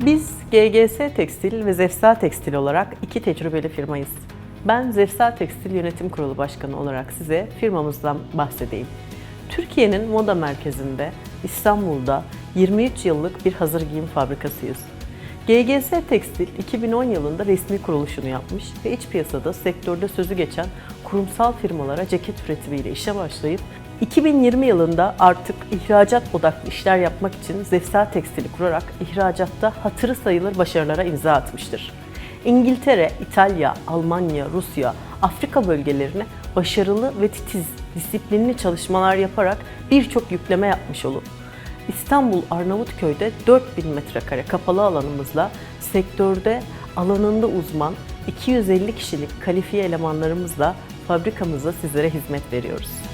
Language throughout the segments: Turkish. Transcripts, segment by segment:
GGS Tekstil ve Zefsa Tekstil olarak iki tecrübeli firmayız. Ben Zefsa Tekstil Yönetim Kurulu Başkanı olarak size firmamızdan bahsedeyim. Türkiye'nin moda merkezinde İstanbul'da 23 yıllık bir hazır giyim fabrikasıyız. GGS Tekstil 2010 yılında resmi kuruluşunu yapmış ve iç piyasada sektörde sözü geçen kurumsal firmalara ceket üretimiyle işe başlayıp 2020 yılında artık ihracat odaklı işler yapmak için Zefsa Tekstil'i kurarak ihracatta hatırı sayılır başarılara imza atmıştır. İngiltere, İtalya, Almanya, Rusya, Afrika bölgelerine başarılı ve titiz, disiplinli çalışmalar yaparak birçok yükleme yapmış olup İstanbul Arnavutköy'de 4000 metrekare kapalı alanımızla sektörde alanında uzman 250 kişilik kalifiye elemanlarımızla fabrikamızda sizlere hizmet veriyoruz.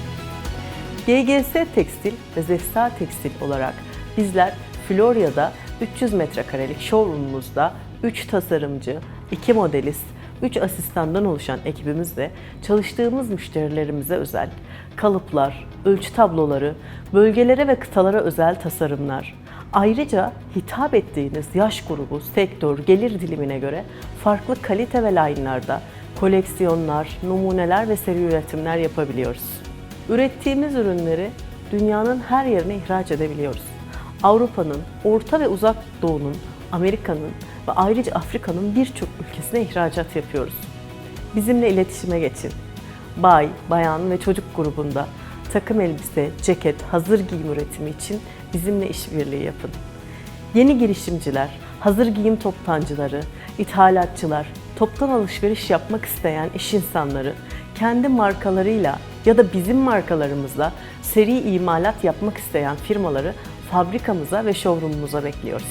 GGS Tekstil ve Zefsa Tekstil olarak bizler Florya'da 300 metrekarelik showroomumuzda 3 tasarımcı, 2 modelist, 3 asistandan oluşan ekibimizle çalıştığımız müşterilerimize özel kalıplar, ölçü tabloları, bölgelere ve kıtalara özel tasarımlar, ayrıca hitap ettiğiniz yaş grubu, sektör, gelir dilimine göre farklı kalite ve line'larda koleksiyonlar, numuneler ve seri üretimler yapabiliyoruz. Ürettiğimiz ürünleri dünyanın her yerine ihraç edebiliyoruz. Avrupa'nın, Orta ve Uzak Doğu'nun, Amerika'nın ve ayrıca Afrika'nın birçok ülkesine ihracat yapıyoruz. Bizimle iletişime geçin. Bay, bayan ve çocuk grubunda takım elbise, ceket, hazır giyim üretimi için bizimle işbirliği yapın. Yeni girişimciler, hazır giyim toptancıları, ithalatçılar, toptan alışveriş yapmak isteyen iş insanları kendi markalarıyla ya da bizim markalarımızla seri imalat yapmak isteyen firmaları fabrikamıza ve showroomumuza bekliyoruz.